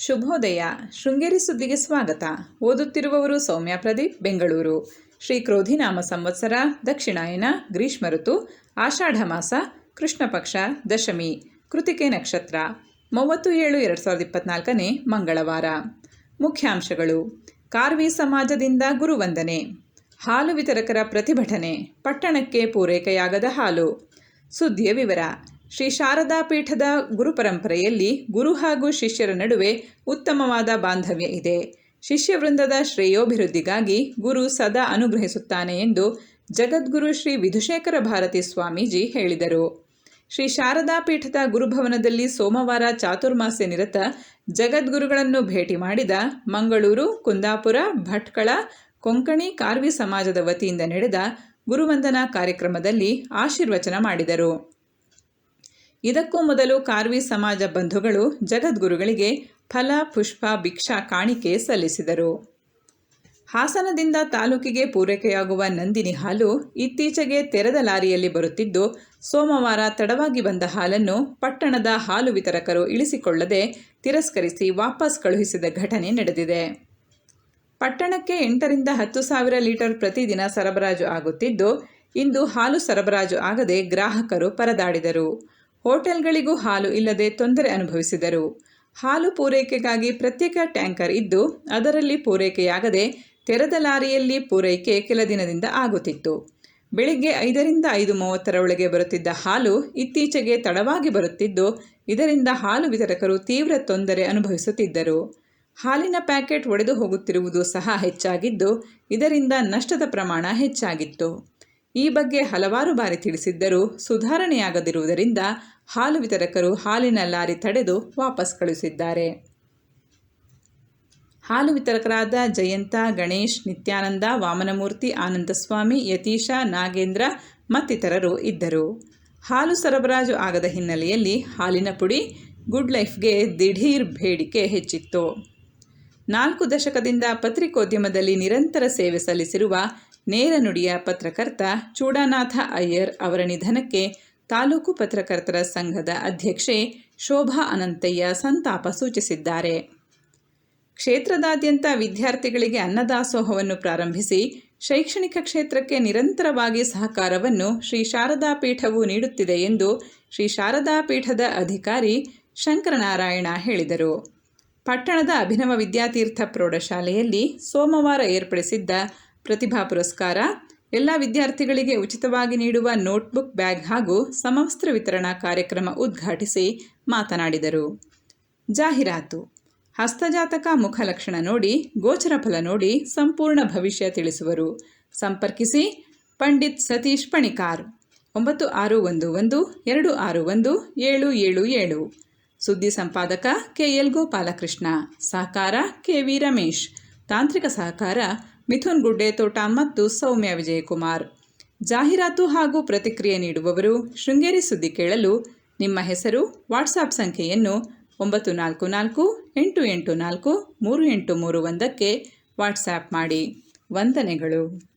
ಶುಭೋದಯ. ಶೃಂಗೇರಿ ಸುದ್ದಿಗೆ ಸ್ವಾಗತ. ಓದುತ್ತಿರುವವರು ಸೌಮ್ಯ ಪ್ರದೀಪ್, ಬೆಂಗಳೂರು. ಶ್ರೀ ಕ್ರೋಧಿನಾಮ ಸಂವತ್ಸರ, ದಕ್ಷಿಣಾಯನ, ಗ್ರೀಷ್ಮ ಋತು, ಆಷಾಢ ಮಾಸ, ಕೃಷ್ಣ ಪಕ್ಷ, ದಶಮಿ, ಕೃತಿಕೆ ನಕ್ಷತ್ರ. ಮೂವತ್ತು ಏಳು ಎರಡು ಸಾವಿರದ ಇಪ್ಪತ್ನಾಲ್ಕನೇ ಮಂಗಳವಾರ. ಮುಖ್ಯಾಂಶಗಳು. ಕಾರ್ವಿ ಸಮಾಜದಿಂದ ಗುರುವಂದನೆ. ಹಾಲು ವಿತರಕರ ಪ್ರತಿಭಟನೆ. ಪಟ್ಟಣಕ್ಕೆ ಪೂರೈಕೆಯಾಗದ ಹಾಲು. ಸುದ್ದಿಯ ವಿವರ. ಶ್ರೀ ಶಾರದಾ ಪೀಠದ ಗುರುಪರಂಪರೆಯಲ್ಲಿ ಗುರು ಹಾಗೂ ಶಿಷ್ಯರ ನಡುವೆ ಉತ್ತಮವಾದ ಬಾಂಧವ್ಯ ಇದೆ. ಶಿಷ್ಯವೃಂದದ ಶ್ರೇಯೋಭಿವೃದ್ಧಿಗಾಗಿ ಗುರು ಸದಾ ಅನುಗ್ರಹಿಸುತ್ತಾನೆ ಎಂದು ಜಗದ್ಗುರು ಶ್ರೀ ವಿಧುಶೇಖರ ಭಾರತಿ ಸ್ವಾಮೀಜಿ ಹೇಳಿದರು. ಶ್ರೀ ಶಾರದಾ ಪೀಠದ ಗುರುಭವನದಲ್ಲಿ ಸೋಮವಾರ ಚಾತುರ್ಮಾಸ್ಯ ನಿರತ ಜಗದ್ಗುರುಗಳನ್ನು ಭೇಟಿ ಮಾಡಿದ ಮಂಗಳೂರು, ಕುಂದಾಪುರ, ಭಟ್ಕಳ, ಕೊಂಕಣಿ, ಕಾರ್ವಿ ಸಮಾಜದ ವತಿಯಿಂದ ನಡೆದ ಗುರುವಂದನಾ ಕಾರ್ಯಕ್ರಮದಲ್ಲಿ ಆಶೀರ್ವಚನ ಮಾಡಿದರು. ಇದಕ್ಕೂ ಮೊದಲು ಕಾರ್ವಿ ಸಮಾಜ ಬಂಧುಗಳು ಜಗದ್ಗುರುಗಳಿಗೆ ಫಲ, ಪುಷ್ಪ, ಭಿಕ್ಷಾ ಕಾಣಿಕೆ ಸಲ್ಲಿಸಿದರು. ಹಾಸನದಿಂದ ತಾಲೂಕಿಗೆ ಪೂರೈಕೆಯಾಗುವ ನಂದಿನಿ ಹಾಲು ಇತ್ತೀಚೆಗೆ ತೆರೆದ ಲಾರಿಯಲ್ಲಿ ಬರುತ್ತಿದ್ದು, ಸೋಮವಾರ ತಡವಾಗಿ ಬಂದ ಹಾಲನ್ನು ಪಟ್ಟಣದ ಹಾಲು ವಿತರಕರು ಇಳಿಸಿಕೊಳ್ಳದೆ ತಿರಸ್ಕರಿಸಿ ವಾಪಸ್ ಕಳುಹಿಸಿದ ಘಟನೆ ನಡೆದಿದೆ. ಪಟ್ಟಣಕ್ಕೆ ಎಂಟರಿಂದ ಹತ್ತು ಸಾವಿರ ಲೀಟರ್ ಪ್ರತಿದಿನ ಸರಬರಾಜು ಆಗುತ್ತಿದ್ದು, ಇಂದು ಹಾಲು ಸರಬರಾಜು ಆಗದೆ ಗ್ರಾಹಕರು ಪರದಾಡಿದರು. ಹೋಟೆಲ್ಗಳಿಗೂ ಹಾಲು ಇಲ್ಲದೆ ತೊಂದರೆ ಅನುಭವಿಸಿದರು. ಹಾಲು ಪೂರೈಕೆಗಾಗಿ ಪ್ರತ್ಯೇಕ ಟ್ಯಾಂಕರ್ ಇದ್ದು, ಅದರಲ್ಲಿ ಪೂರೈಕೆಯಾಗದೆ ತೆರೆದ ಲಾರಿಯಲ್ಲಿ ಪೂರೈಕೆ ಕೆಲ ದಿನದಿಂದ ಆಗುತ್ತಿತ್ತು. ಬೆಳಿಗ್ಗೆ ಐದರಿಂದ ಐದು ಮೂವತ್ತರ ಒಳಗೆ ಬರುತ್ತಿದ್ದ ಹಾಲು ಇತ್ತೀಚೆಗೆ ತಡವಾಗಿ ಬರುತ್ತಿದ್ದು, ಇದರಿಂದ ಹಾಲು ವಿತರಕರು ತೀವ್ರ ತೊಂದರೆ ಅನುಭವಿಸುತ್ತಿದ್ದರು. ಹಾಲಿನ ಪ್ಯಾಕೆಟ್ ಒಡೆದು ಹೋಗುತ್ತಿರುವುದು ಸಹ ಹೆಚ್ಚಾಗಿದ್ದು, ಇದರಿಂದ ನಷ್ಟದ ಪ್ರಮಾಣ ಹೆಚ್ಚಾಗಿತ್ತು. ಈ ಬಗ್ಗೆ ಹಲವಾರು ಬಾರಿ ತಿಳಿಸಿದ್ದರೂ ಸುಧಾರಣೆಯಾಗದಿರುವುದರಿಂದ ಹಾಲು ವಿತರಕರು ಹಾಲಿನ ಲಾರಿ ತಡೆದು ವಾಪಸ್ ಕಳುಹಿಸಿದ್ದಾರೆ. ಹಾಲು ವಿತರಕರಾದ ಜಯಂತ, ಗಣೇಶ್, ನಿತ್ಯಾನಂದ, ವಾಮನಮೂರ್ತಿ, ಆನಂದಸ್ವಾಮಿ, ಯತೀಶ, ನಾಗೇಂದ್ರ ಮತ್ತಿತರರು ಇದ್ದರು. ಹಾಲು ಸರಬರಾಜು ಆಗದ ಹಿನ್ನೆಲೆಯಲ್ಲಿ ಹಾಲಿನ ಪುಡಿ ಗುಡ್ ಲೈಫ್ಗೆ ದಿಢೀರ್ ಬೇಡಿಕೆ ಹೆಚ್ಚಿತ್ತು. ನಾಲ್ಕು ದಶಕದಿಂದ ಪತ್ರಿಕೋದ್ಯಮದಲ್ಲಿ ನಿರಂತರ ಸೇವೆ ಸಲ್ಲಿಸಿರುವ ನೇರ ನುಡಿಯ ಪತ್ರಕರ್ತ ಚೂಡಾನಾಥ ಅಯ್ಯರ್ ಅವರ ನಿಧನಕ್ಕೆ ತಾಲೂಕು ಪತ್ರಕರ್ತರ ಸಂಘದ ಅಧ್ಯಕ್ಷೆ ಶೋಭಾ ಅನಂತಯ್ಯ ಸಂತಾಪ ಸೂಚಿಸಿದ್ದಾರೆ. ಕ್ಷೇತ್ರದಾದ್ಯಂತ ವಿದ್ಯಾರ್ಥಿಗಳಿಗೆ ಅನ್ನದಾಸೋಹವನ್ನು ಪ್ರಾರಂಭಿಸಿ ಶೈಕ್ಷಣಿಕ ಕ್ಷೇತ್ರಕ್ಕೆ ನಿರಂತರವಾಗಿ ಸಹಕಾರವನ್ನು ಶ್ರೀ ಶಾರದಾ ಪೀಠವು ನೀಡುತ್ತಿದೆ ಎಂದು ಶ್ರೀ ಶಾರದಾ ಪೀಠದ ಅಧಿಕಾರಿ ಶಂಕರನಾರಾಯಣ ಹೇಳಿದರು. ಪಟ್ಟಣದ ಅಭಿನವ ವಿದ್ಯಾತೀರ್ಥ ಪ್ರೌಢಶಾಲೆಯಲ್ಲಿ ಸೋಮವಾರ ಏರ್ಪಡಿಸಿದ್ದ ಪ್ರತಿಭಾ ಪುರಸ್ಕಾರ, ಎಲ್ಲ ವಿದ್ಯಾರ್ಥಿಗಳಿಗೆ ಉಚಿತವಾಗಿ ನೀಡುವ ನೋಟ್ಬುಕ್ ಬ್ಯಾಗ್ ಹಾಗೂ ಸಮವಸ್ತ್ರ ವಿತರಣಾ ಕಾರ್ಯಕ್ರಮ ಉದ್ಘಾಟಿಸಿ ಮಾತನಾಡಿದರು. ಜಾಹೀರಾತು. ಹಸ್ತಜಾತಕ ಮುಖಲಕ್ಷಣ ನೋಡಿ, ಗೋಚರ ಫಲ ನೋಡಿ, ಸಂಪೂರ್ಣ ಭವಿಷ್ಯ ತಿಳಿಸುವರು. ಸಂಪರ್ಕಿಸಿ ಪಂಡಿತ್ ಸತೀಶ್ ಪಣಿಕಾರ್. ಒಂಬತ್ತು ಆರು ಒಂದು ಒಂದು, ಎರಡು ಆರು ಒಂದು, ಏಳು ಏಳು ಏಳು. ಸುದ್ದಿ ಸಂಪಾದಕ ಕೆ ಎಲ್ ಗೋಪಾಲಕೃಷ್ಣ. ಸಹಕಾರ ಕೆ ವಿ ರಮೇಶ್. ತಾಂತ್ರಿಕ ಸಹಕಾರ ಮಿಥುನ್ ಗುಡ್ಡೇತೋಟ ಮತ್ತು ಸೌಮ್ಯ ವಿಜಯಕುಮಾರ್. ಜಾಹೀರಾತು ಹಾಗೂ ಪ್ರತಿಕ್ರಿಯೆ ನೀಡುವವರು ಶೃಂಗೇರಿ ಸುದ್ದಿ ಕೇಳಲು ನಿಮ್ಮ ಹೆಸರು, ವಾಟ್ಸಾಪ್ ಸಂಖ್ಯೆಯನ್ನು ಒಂಬತ್ತು ನಾಲ್ಕು ನಾಲ್ಕು ಎಂಟು ಎಂಟು ನಾಲ್ಕು ಮೂರು ಎಂಟು ಮೂರು ಒಂದಕ್ಕೆ ವಾಟ್ಸಾಪ್ ಮಾಡಿ. ವಂದನೆಗಳು.